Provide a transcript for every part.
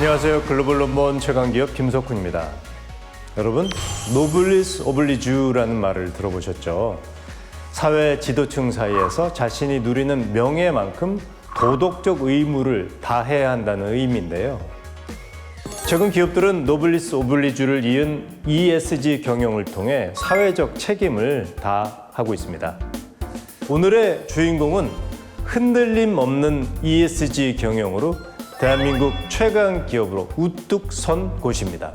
안녕하세요. 글로벌 넘버원 최강기업 김석훈입니다. 여러분, 노블리스 오블리주라는 말을 들어보셨죠? 사회 지도층 사이에서 자신이 누리는 명예만큼 도덕적 의무를 다해야 한다는 의미인데요. 최근 기업들은 노블리스 오블리주를 이은 ESG 경영을 통해 사회적 책임을 다하고 있습니다. 오늘의 주인공은 흔들림 없는 ESG 경영으로 대한민국 최강 기업으로 우뚝 선 곳입니다.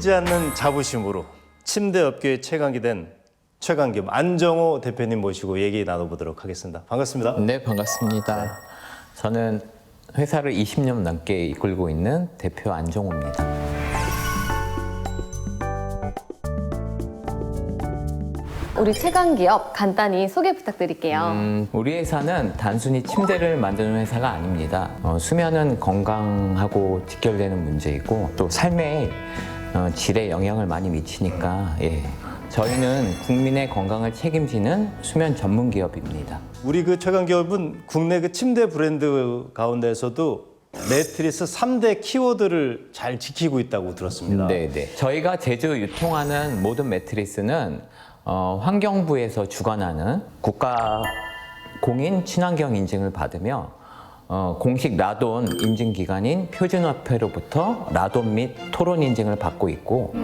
흔들리지 않는 자부심으로 침대 업계의 최강이 된 최강기업 안정호 대표님 모시고 얘기 나눠보도록 하겠습니다. 반갑습니다. 네, 반갑습니다. 저는 회사를 20년 넘게 이끌고 있는 대표 안종호입니다. 우리 최강 기업 간단히 소개 부탁드릴게요. 음, 우리 회사는 단순히 침대를 만드는 회사가 아닙니다. 어, 수면은 건강하고 직결되는 문제이고 또 삶의 어, 질에 영향을 많이 미치니까 예. 저희는 국민의 건강을 책임지는 수면 전문 기업입니다. 우리 그 최강 기업은 국내 그 침대 브랜드 가운데서도 매트리스 3대 키워드를 잘 지키고 있다고 들었습니다. 네, 네. 저희가 제조 유통하는 모든 매트리스는 어, 환경부에서 주관하는 국가 공인 친환경 인증을 받으며 어, 공식 라돈 인증 기관인 표준화폐로부터 라돈 및 토론 인증을 받고 있고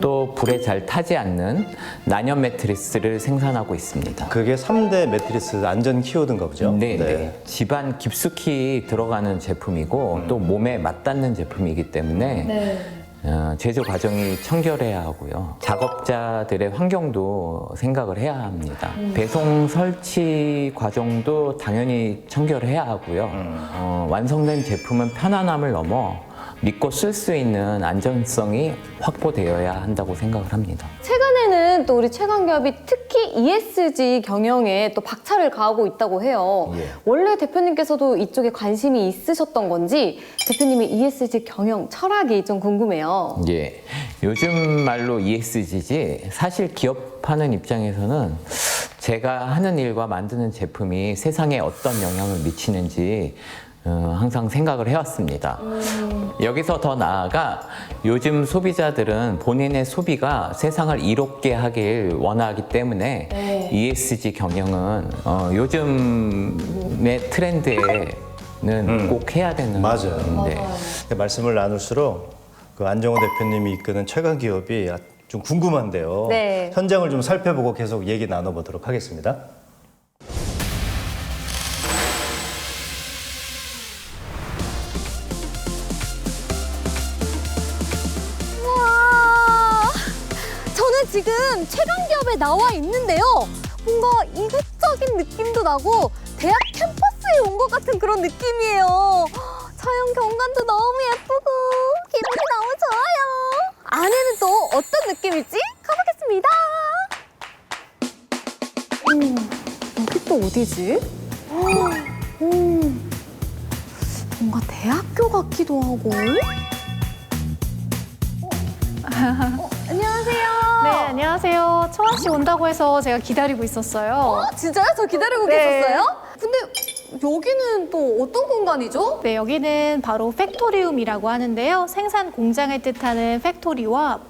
또 불에 잘 타지 않는 난연 매트리스를 생산하고 있습니다. 그게 3대 매트리스 안전 키워드인가 보죠? 네, 네. 집안 깊숙이 들어가는 제품이고 또 몸에 맞닿는 제품이기 때문에 어, 제조 과정이 청결해야 하고요. 작업자들의 환경도 생각을 해야 합니다. 배송 설치 과정도 당연히 청결해야 하고요. 어, 완성된 제품은 편안함을 넘어 믿고 쓸 수 있는 안전성이 확보되어야 한다고 생각을 합니다. 최근에는 또 우리 최강 기업이 특히 ESG 경영에 또 박차를 가하고 있다고 해요. 예. 원래 대표님께서도 이쪽에 관심이 있으셨던 건지 대표님의 ESG 경영 철학이 좀 궁금해요. 예. 요즘 말로 ESG지 사실 기업하는 입장에서는 제가 하는 일과 만드는 제품이 세상에 어떤 영향을 미치는지 어, 항상 생각을 해왔습니다. 여기서 더 나아가 요즘 소비자들은 본인의 소비가 세상을 이롭게 하길 원하기 때문에 네. ESG 경영은 어, 요즘의 트렌드에는 꼭 해야 되는 맞아요. 네. 말씀을 나눌수록 그 안정호 대표님이 이끄는 최강 기업이 좀 궁금한데요. 네. 현장을 좀 살펴보고 계속 얘기 나눠보도록 하겠습니다. 지금 최강 기업에 나와 있는데요. 뭔가 이국적인 느낌도 나고 대학 캠퍼스에 온 것 같은 그런 느낌이에요. 자연 경관도 너무 예쁘고 기분이 너무 좋아요. 안에는 또 어떤 느낌일지 가보겠습니다. 음, 여기 또 어디지? 음, 뭔가 대학교 같기도 하고. 어. 네, 안녕하세요. 초아 씨 온다고 해서 제가 기다리고 있었어요. 어, 진짜요? 저 기다리고 네. 계셨어요? 근데 여기는 또 어떤 공간이죠? 네, 여기는 바로 팩토리움이라고 하는데요. 생산 공장을 뜻하는 팩토리와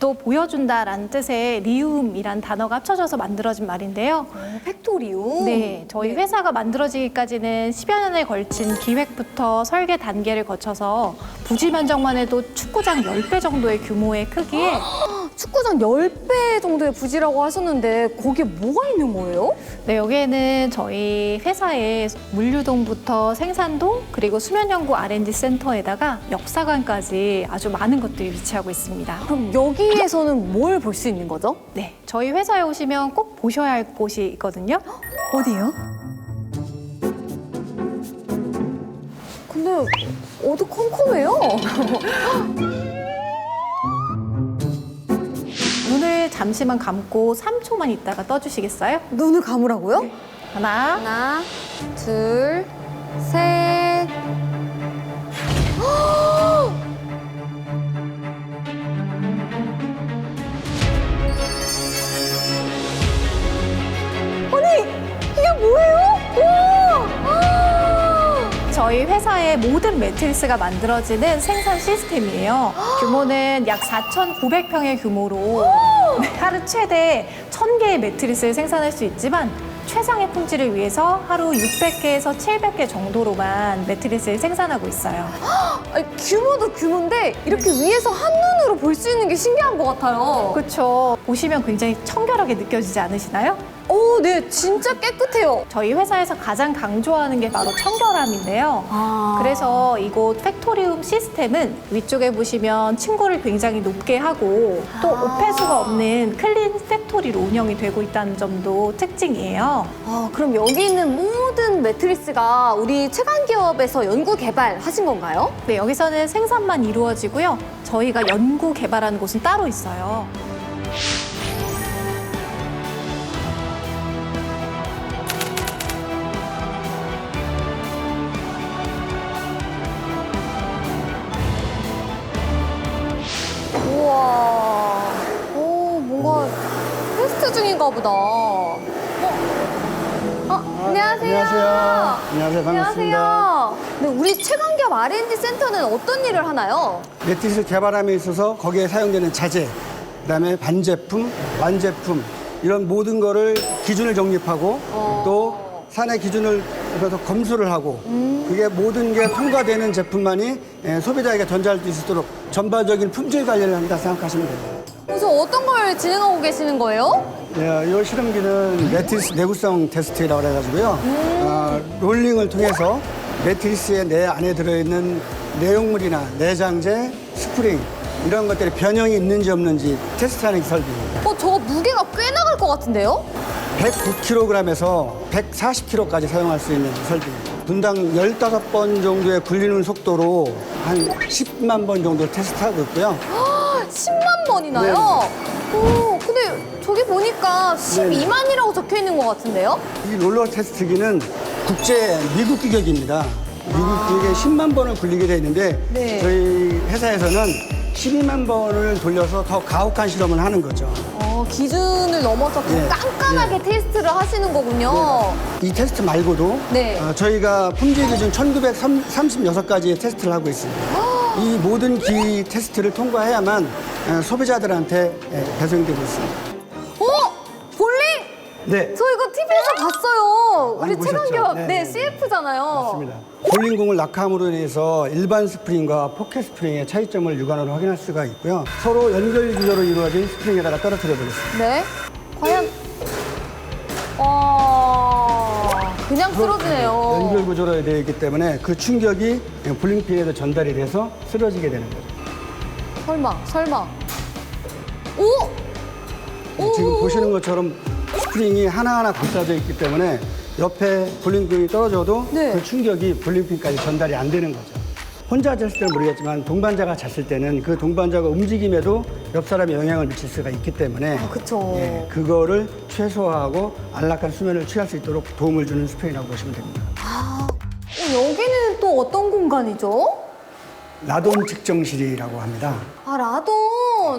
또 보여준다라는 뜻의 리움이란 단어가 합쳐져서 만들어진 말인데요. 어, 팩토리움. 네, 저희 회사가 만들어지기까지는 10여 년에 걸친 기획부터 설계 단계를 거쳐서 부지 면적만 해도 축구장 10배 정도의 규모의 크기에 축구장 10배 정도의 부지라고 하셨는데 거기에 뭐가 있는 거예요? 네, 여기에는 저희 회사의 물류동부터 생산동 그리고 수면연구 R&D 센터에다가 역사관까지 아주 많은 것들이 위치하고 있습니다. 그럼 여기 에서는 뭘 볼 수 있는 거죠? 네, 저희 회사에 오시면 꼭 보셔야 할 곳이 있거든요. 어디요? 근데 어두컴컴해요. 문을 잠시만 감고 3초만 있다가 떠주시겠어요? 눈을 감으라고요? 하나, 하나, 둘, 셋. 뭐예요? 우와! 저희 회사의 모든 매트리스가 만들어지는 생산 시스템이에요. 규모는 약 4,900평의 규모로 네, 하루 최대 1,000개의 매트리스를 생산할 수 있지만 최상의 품질을 위해서 하루 600개에서 700개 정도로만 매트리스를 생산하고 있어요. 아니, 규모도 규모인데 이렇게 위에서 한눈으로 볼 수 있는 게 신기한 것 같아요. 그렇죠. 보시면 굉장히 청결하게 느껴지지 않으시나요? 오, 네, 진짜 깨끗해요. 저희 회사에서 가장 강조하는 게 바로 청결함인데요. 아. 그래서 이곳 팩토리움 시스템은 위쪽에 보시면 층고를 굉장히 높게 하고 또 아. 오폐수가 없는 클린 팩토리로 운영이 되고 있다는 점도 특징이에요. 아, 그럼 여기 있는 모든 매트리스가 우리 최강 기업에서 연구 개발하신 건가요? 네, 여기서는 생산만 이루어지고요. 저희가 연구 개발하는 곳은 따로 있어요. 안녕하세요. 안녕하세요. 반갑습니다. 안녕하세요. 네, 우리 최강기업 R&D 센터는 어떤 일을 하나요? 매트리스 개발함에 있어서 거기에 사용되는 자재, 그다음에 반제품, 완제품 이런 모든 거를 기준을 정립하고 어. 또 산의 기준을 그래서 검수를 하고 음. 그게 모든 게 통과되는 제품만이 예, 소비자에게 전달할 수 있도록 전반적인 품질 관리를 한다 생각하시면 됩니다. 그래서 어떤 걸 진행하고 계시는 거예요? 예, 이 실험기는 매트리스 내구성 테스트라고 해가지고요. 아, 롤링을 통해서 매트리스의 내 안에 들어있는 내용물이나 내장재, 스프링 이런 것들이 변형이 있는지 없는지 테스트하는 설비입니다. 어, 저거 무게가 꽤 나갈 것 같은데요? 109kg에서 140kg까지 사용할 수 있는 설비입니다. 분당 15번 정도의 굴리는 속도로 한 10만 번 정도 테스트하고 있고요. 10만 번이나요? 보니까 12만이라고 적혀 있는 것 같은데요? 이 롤러 테스트기는 국제 미국 규격입니다. 미국 규격에 10만 번을 굴리게 돼 있는데 네. 저희 회사에서는 12만 번을 돌려서 더 가혹한 실험을 하는 거죠. 어, 기준을 넘어서 더 예, 깐깐하게 테스트를 하시는 거군요. 이 테스트 말고도 네. 어, 저희가 품질 기준 1936가지의 테스트를 하고 있습니다. 이 모든 기 테스트를 통과해야만 어, 소비자들한테 예, 배송되고 있습니다. 어? 네. 저 이거 TV에서 봤어요. 우리 많이 보셨죠? 최강기업, 네, 네, 네, 네. CF잖아요. 맞습니다. 볼링공을 낙하함으로 인해서 일반 스프링과 포켓 스프링의 차이점을 육안으로 확인할 수가 있고요. 서로 연결 구조로 이루어진 스프링에다가 떨어뜨려 보겠습니다. 네. 과연, 와, 그냥 쓰러지네요. 연결 구조로 되어 있기 때문에 그 충격이 볼링핀에도 전달이 돼서 쓰러지게 되는 거죠. 설마, 설마. 오! 네, 지금 보시는 것처럼 스프링이 하나하나 감싸져 있기 때문에 옆에 볼링핀이 떨어져도 네. 그 충격이 볼링핀까지 전달이 안 되는 거죠. 혼자 잤을 때는 모르겠지만 동반자가 잤을 때는 그 동반자가 움직임에도 옆 사람에 영향을 미칠 수가 있기 때문에 아, 그쵸. 예, 그거를 최소화하고 안락한 수면을 취할 수 있도록 도움을 주는 스프링이라고 보시면 됩니다. 어, 여기는 또 어떤 공간이죠? 라돈 측정실이라고 합니다. 아, 라돈.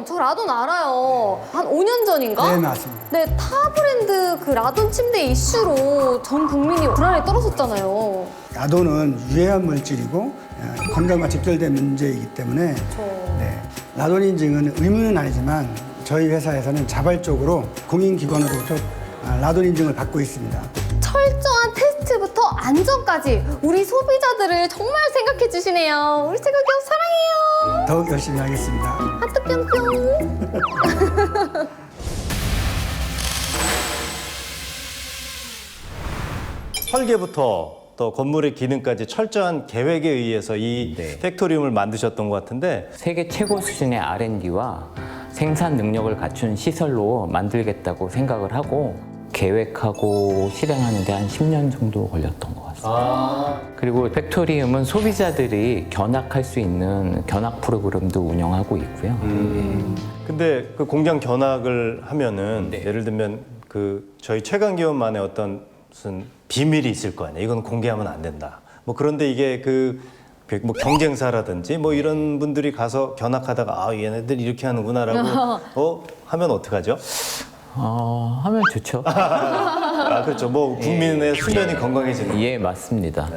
저 라돈 알아요. 한 5년 전인가? 네, 맞습니다. 네, 타 브랜드 그 라돈 침대 이슈로 전 국민이 불안에 떨었었잖아요. 라돈은 유해한 물질이고 어, 건강과 직결된 문제이기 때문에 네, 라돈 인증은 의무는 아니지만 저희 회사에서는 자발적으로 공인기관으로부터 아, 라돈 인증을 받고 있습니다. 테스트부터 안전까지 우리 소비자들을 정말 생각해 주시네요. 우리 최강기업 사랑해요. 더욱 열심히 하겠습니다. 하트 뿅뿅. 설계부터 또 건물의 기능까지 철저한 계획에 의해서 이 네. 팩토리움을 만드셨던 것 같은데 세계 최고 수준의 R&D와 생산 능력을 갖춘 시설로 만들겠다고 생각을 하고 계획하고 실행하는데 한 10년 정도 걸렸던 것 같습니다. 그리고 팩토리움은 소비자들이 견학할 수 있는 견학 프로그램도 운영하고 있고요. 근데 그 공장 견학을 하면은 네. 예를 들면 그 저희 최강 기업만의 어떤 무슨 비밀이 있을 거 아니에요. 이건 공개하면 안 된다. 뭐 그런데 이게 그 뭐 경쟁사라든지 뭐 이런 분들이 가서 견학하다가 아 얘네들 이렇게 하는구나라고 어 하면 어떡하죠? 어, 하면 좋죠. 아 그렇죠. 뭐 국민의 수면이 건강해지는. 예, 맞습니다.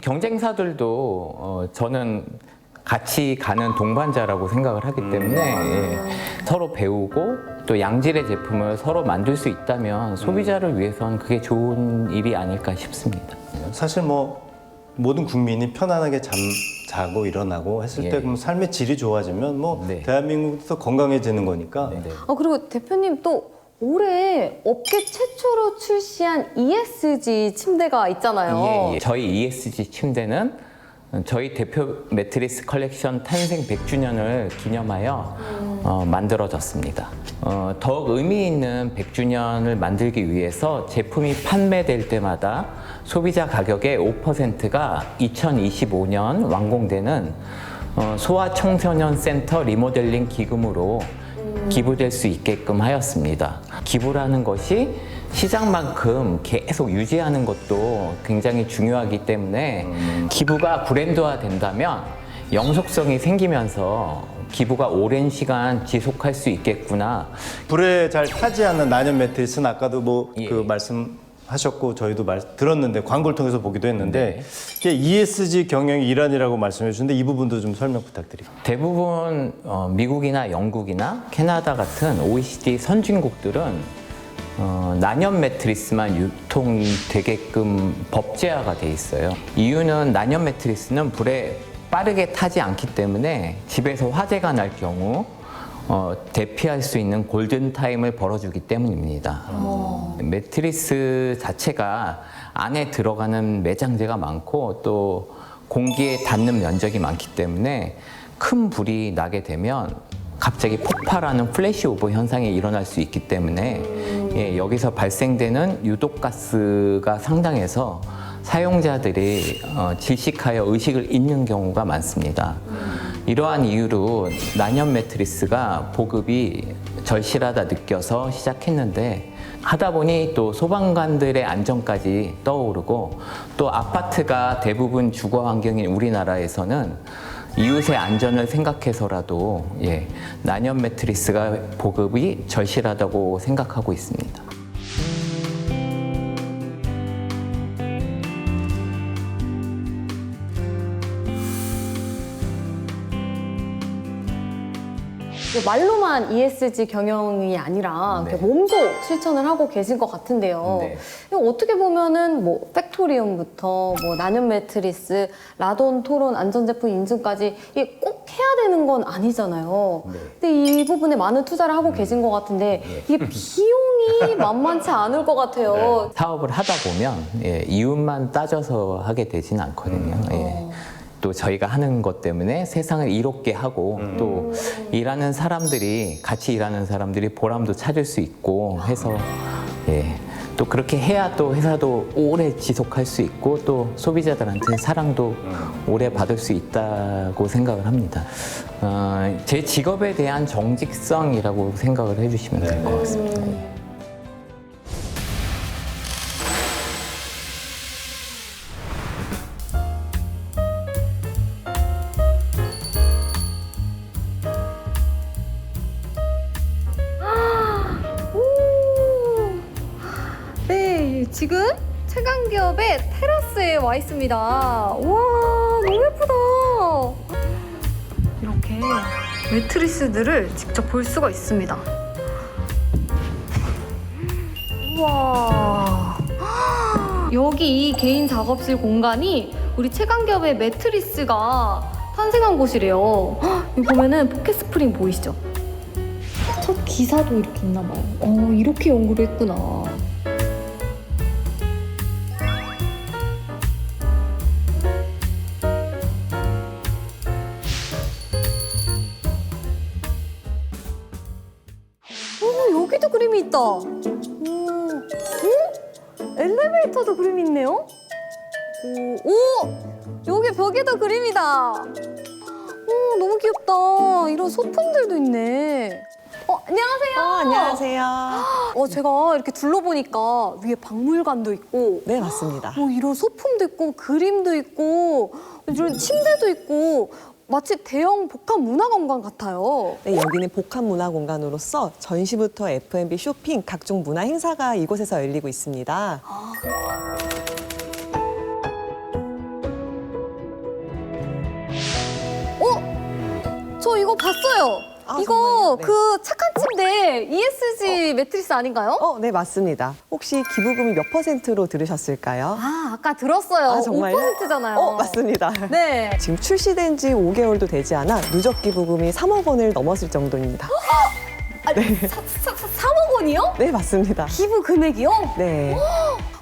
경쟁사들도 어, 저는 같이 가는 동반자라고 생각을 하기 때문에 예, 서로 배우고 또 양질의 제품을 서로 만들 수 있다면 소비자를 위해서는 그게 좋은 일이 아닐까 싶습니다. 사실 뭐 모든 국민이 편안하게 잠 자고 일어나고 했을 예. 때 그럼 삶의 질이 좋아지면 뭐 네. 대한민국도 건강해지는 거니까 네. 아, 그리고 대표님 또 올해 업계 최초로 출시한 ESG 침대가 있잖아요. 예, 예. 저희 ESG 침대는 저희 대표 매트리스 컬렉션 탄생 100주년을 기념하여 어, 만들어졌습니다. 어, 더욱 의미 있는 100주년을 만들기 위해서 제품이 판매될 때마다 소비자 가격의 5%가 2025년 완공되는 어, 소아청소년 센터 리모델링 기금으로 기부될 수 있게끔 하였습니다. 기부라는 것이 시장만큼 계속 유지하는 것도 굉장히 중요하기 때문에 기부가 브랜드화 된다면 영속성이 생기면서 기부가 오랜 시간 지속할 수 있겠구나. 불에 잘 타지 않는 난연 매트리스는 아까도 뭐 그 예. 말씀 하셨고 저희도 말 들었는데 광고를 통해서 보기도 했는데 네. 이게 ESG 경영의 일환이라고 말씀해 주셨는데 이 부분도 좀 설명 부탁드립니다. 대부분 어, 미국이나 영국이나 캐나다 같은 OECD 선진국들은 어, 난연 매트리스만 유통되게끔 법제화가 돼 있어요. 이유는 난연 매트리스는 불에 빠르게 타지 않기 때문에 집에서 화재가 날 경우 어, 대피할 수 있는 골든 타임을 벌어주기 때문입니다. 매트리스 자체가 안에 들어가는 매장재가 많고 또 공기에 닿는 면적이 많기 때문에 큰 불이 나게 되면 갑자기 폭발하는 플래시 오버 현상이 일어날 수 있기 때문에 예, 여기서 발생되는 유독가스가 상당해서 사용자들이 어, 질식하여 의식을 잃는 경우가 많습니다. 이러한 이유로 난연 매트리스가 보급이 절실하다 느껴서 시작했는데 하다 보니 또 소방관들의 안전까지 떠오르고 또 아파트가 대부분 주거 환경인 우리나라에서는 이웃의 안전을 생각해서라도 예, 난연 매트리스가 보급이 절실하다고 생각하고 있습니다. 말로만 ESG 경영이 아니라 이렇게 몸소 실천을 하고 계신 것 같은데요. 네. 어떻게 보면은 뭐 팩토리움부터 뭐 난연 매트리스, 라돈 토론 안전 제품 인증까지 이게 꼭 해야 되는 건 아니잖아요. 네. 근데 이 부분에 많은 투자를 하고 계신 것 같은데 이게 비용이 만만치 않을 것 같아요. 사업을 하다 보면 예, 이웃만 따져서 하게 되진 않거든요. 예. 또 저희가 하는 것 때문에 세상을 이롭게 하고 또 일하는 사람들이 같이 일하는 사람들이 보람도 찾을 수 있고 해서 예. 또 그렇게 해야 또 회사도 오래 지속할 수 있고 또 소비자들한테 사랑도 오래 받을 수 있다고 생각을 합니다. 어, 제 직업에 대한 정직성이라고 생각을 해주시면 될 것 같습니다. 최강 기업의 테라스에 와 있습니다. 와, 너무 예쁘다. 이렇게 매트리스들을 직접 볼 수가 있습니다. 우와. 여기 이 개인 작업실 공간이 우리 최강 기업의 매트리스가 탄생한 곳이래요. 헉, 여기 보면은 포켓 스프링 보이시죠? 첫 기사도 이렇게 있나 봐요. 어, 이렇게 연구를 했구나. 있다. 오, 오? 엘리베이터도 그림이 있네요? 오, 오! 여기 벽에다 그림이다. 오, 너무 귀엽다. 이런 소품들도 있네. 어, 안녕하세요. 어, 안녕하세요. 어, 제가 이렇게 둘러보니까 위에 박물관도 있고, 네, 맞습니다. 뭐 이런 소품도 있고, 그림도 있고, 이런 침대도 있고, 마치 대형 복합 문화관광 같아요. 네, 여기는 복합 문화 공간으로서 전시부터 F&B 쇼핑, 각종 문화 행사가 이곳에서 열리고 있습니다. 어? 저 이거 봤어요. 아, 이거 정말요? 네. 그 착한 침대 ESG 매트리스 아닌가요? 어, 네, 맞습니다. 혹시 기부금이 몇 퍼센트로 들으셨을까요? 아, 아까 들었어요. 아, 정말요? 5%잖아요. 어, 맞습니다. 네. 지금 출시된 지 5개월도 되지 않아 누적 기부금이 3억 원을 넘었을 정도입니다. 아니, 사, 사, 사, 3억 원이요? 네, 맞습니다. 기부 금액이요? 네.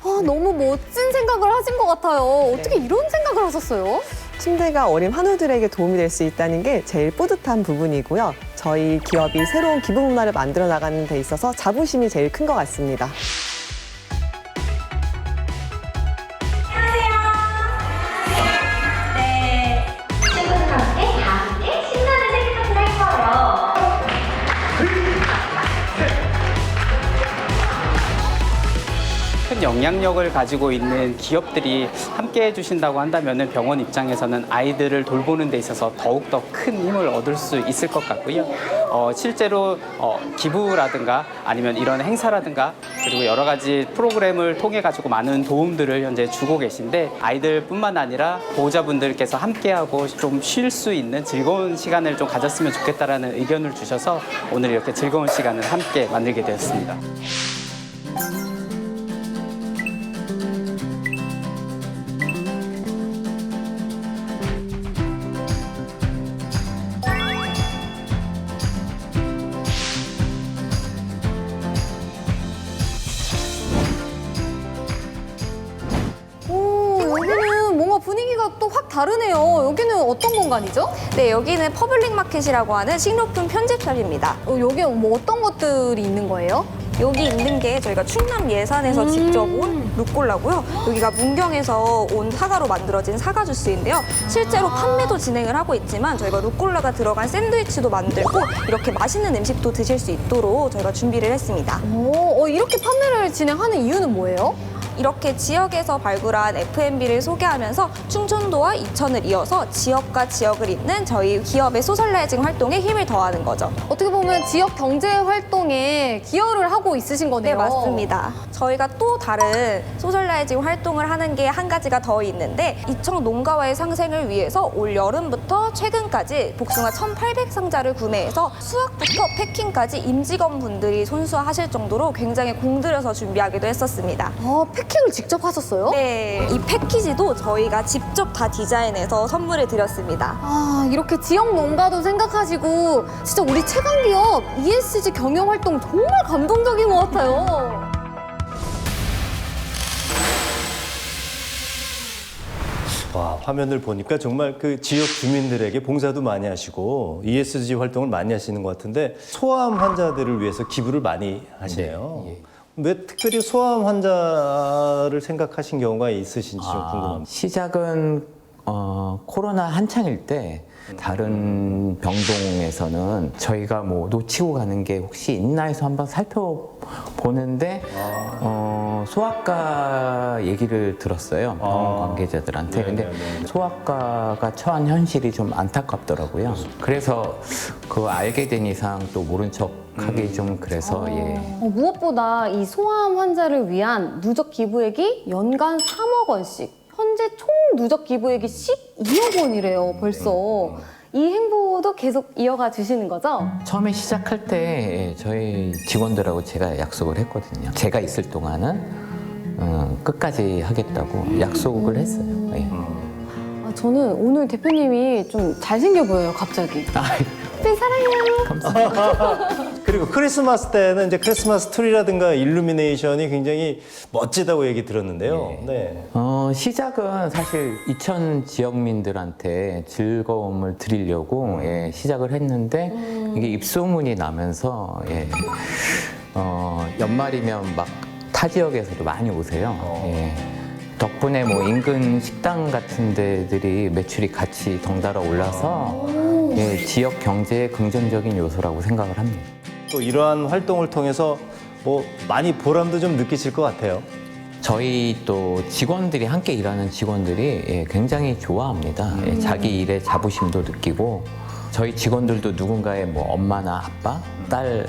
아, 너무 멋진 생각을 하신 것 같아요. 어떻게 이런 생각을 하셨어요? 침대가 어린 환우들에게 도움이 될 수 있다는 게 제일 뿌듯한 부분이고요. 저희 기업이 새로운 기부 문화를 만들어 나가는 데 있어서 자부심이 제일 큰 것 같습니다. 영향력을 가지고 있는 기업들이 함께 해주신다고 한다면 병원 입장에서는 아이들을 돌보는 데 있어서 더욱더 큰 힘을 얻을 수 있을 것 같고요. 어, 실제로 어, 기부라든가 아니면 이런 행사라든가 그리고 여러 가지 프로그램을 통해 가지고 많은 도움들을 현재 주고 계신데 아이들뿐만 아니라 보호자분들께서 함께하고 좀 쉴 수 있는 즐거운 시간을 좀 가졌으면 좋겠다라는 의견을 주셔서 오늘 이렇게 즐거운 시간을 함께 만들게 되었습니다. 공간이죠? 네, 여기는 퍼블릭 마켓이라고 하는 식료품 편집샵입니다. 어, 여기 뭐 어떤 것들이 있는 거예요? 여기 있는 게 저희가 충남 예산에서 직접 온 루꼴라고요. 여기가 문경에서 온 사과로 만들어진 사과 주스인데요. 실제로 판매도 진행을 하고 있지만 저희가 루꼴라가 들어간 샌드위치도 만들고 이렇게 맛있는 음식도 드실 수 있도록 저희가 준비를 했습니다. 오, 어, 이렇게 판매를 진행하는 이유는 뭐예요? 이렇게 지역에서 발굴한 F&B를 소개하면서 충청도와 이천을 이어서 지역과 지역을 잇는 저희 기업의 소셜라이징 활동에 힘을 더하는 거죠. 어떻게 보면 지역 경제 활동에 기여를 하고 있으신 거네요. 네, 맞습니다. 저희가 또 다른 소셜라이징 활동을 하는 게 한 가지가 더 있는데 이청 농가와의 상생을 위해서 올 여름부터 최근까지 복숭아 1,800 상자를 구매해서 수확부터 패킹까지 임직원분들이 손수하실 정도로 굉장히 공들여서 준비하기도 했었습니다. 아, 패킹을 직접 하셨어요? 네, 이 패키지도 저희가 직접 다 디자인해서 선물을 드렸습니다. 아, 이렇게 지역 농가도 생각하시고 진짜 우리 최강 기업 ESG 경영 활동 정말 감동적인 것 같아요. 와, 화면을 보니까 정말 그 지역 주민들에게 봉사도 많이 하시고 ESG 활동을 많이 하시는 것 같은데 소아암 환자들을 위해서 기부를 많이 하시네요. 네, 예. 왜 특별히 소아암 환자를 생각하신 경우가 있으신지 좀 아, 궁금합니다. 시작은 어, 코로나 한창일 때 다른 병동에서는 저희가 뭐 놓치고 가는 게 혹시 있나 해서 한번 살펴보는데 어, 소아과 얘기를 들었어요. 병원 아. 관계자들한테. 네, 근데 네, 네. 소아과가 처한 현실이 좀 안타깝더라고요. 그래서 그거 알게 된 이상 또 모른 척 하기 좀 그래서 예. 어, 무엇보다 이 소아암 환자를 위한 누적 기부액이 연간 3억 원씩, 현재 총 누적 기부액이 12억 원이래요, 벌써. 이 행보도 계속 이어가 주시는 거죠? 처음에 시작할 때 저희 직원들하고 제가 약속을 했거든요. 제가 있을 동안은 어, 끝까지 하겠다고 약속을 했어요. 예. 아, 저는 오늘 대표님이 좀 잘생겨 보여요, 갑자기. 아 이, 네, 사랑해요. 감사합니다. 그리고 크리스마스 때는 이제 크리스마스 트리라든가 일루미네이션이 굉장히 멋지다고 얘기 들었는데요. 네. 어, 시작은 사실 이천 지역민들한테 즐거움을 드리려고 예, 시작을 했는데 이게 입소문이 나면서 예, 어, 연말이면 막 타 지역에서도 많이 오세요. 예. 덕분에 뭐 인근 식당 같은 데들이 매출이 같이 덩달아 올라서 예, 지역 경제에 긍정적인 요소라고 생각을 합니다. 또 이러한 활동을 통해서 뭐 많이 보람도 좀 느끼실 것 같아요. 저희 또 직원들이 함께 일하는 직원들이 예, 굉장히 좋아합니다. 예, 자기 일에 자부심도 느끼고 저희 직원들도 누군가의 뭐 엄마나 아빠, 딸,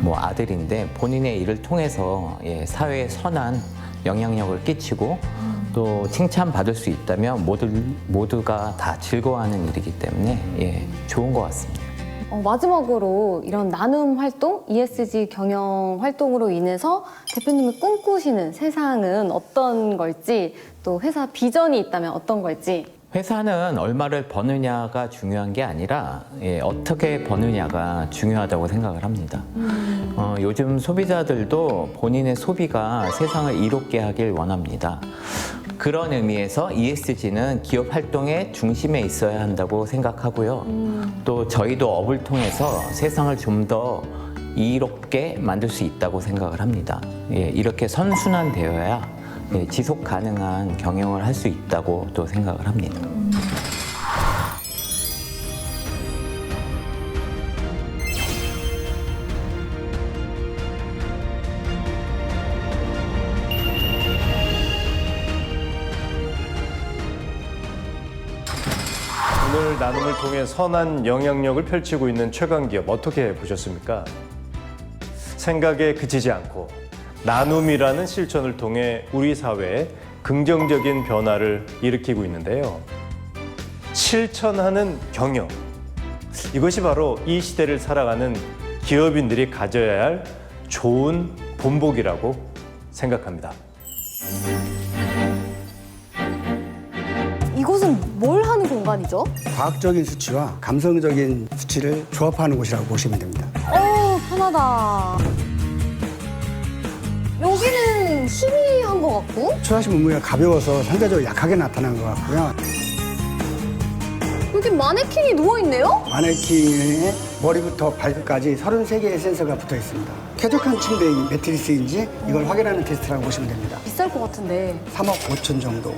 뭐 아들인데 본인의 일을 통해서 예, 사회에 선한 영향력을 끼치고 또 칭찬 받을 수 있다면 모두 모두가 다 즐거워하는 일이기 때문에 예, 좋은 것 같습니다. 어, 마지막으로 이런 나눔 활동, ESG 경영 활동으로 인해서 대표님이 꿈꾸시는 세상은 어떤 걸지 또 회사 비전이 있다면 어떤 걸지 회사는 얼마를 버느냐가 중요한 게 아니라 예, 어떻게 버느냐가 중요하다고 생각을 합니다. 어, 요즘 소비자들도 본인의 소비가 세상을 이롭게 하길 원합니다. 그런 의미에서 ESG는 기업 활동의 중심에 있어야 한다고 생각하고요. 또 저희도 업을 통해서 세상을 좀 더 이롭게 만들 수 있다고 생각을 합니다. 예, 이렇게 선순환 되어야 예, 지속 가능한 경영을 할 수 있다고 또 생각을 합니다. 오늘 나눔을 통해 선한 영향력을 펼치고 있는 최강기업 어떻게 보셨습니까? 생각에 그치지 않고 나눔이라는 실천을 통해 우리 사회에 긍정적인 변화를 일으키고 있는데요. 실천하는 경영. 이것이 바로 이 시대를 살아가는 기업인들이 가져야 할 좋은 본보기라고 생각합니다. 이곳은 뭘 하는 공간이죠? 과학적인 수치와 감성적인 수치를 조합하는 곳이라고 보시면 됩니다. 어 편하다. 여기는 희미한 것 같고 추하신 몸무게가 가벼워서 상대적으로 약하게 나타난 것 같고요. 여기 마네킹이 누워 있네요. 마네킹의 머리부터 발끝까지 33개의 센서가 붙어 있습니다. 쾌적한 침대의 매트리스인지 이걸 확인하는 테스트라고 보시면 됩니다. 비쌀 것 같은데 3억 5천 정도.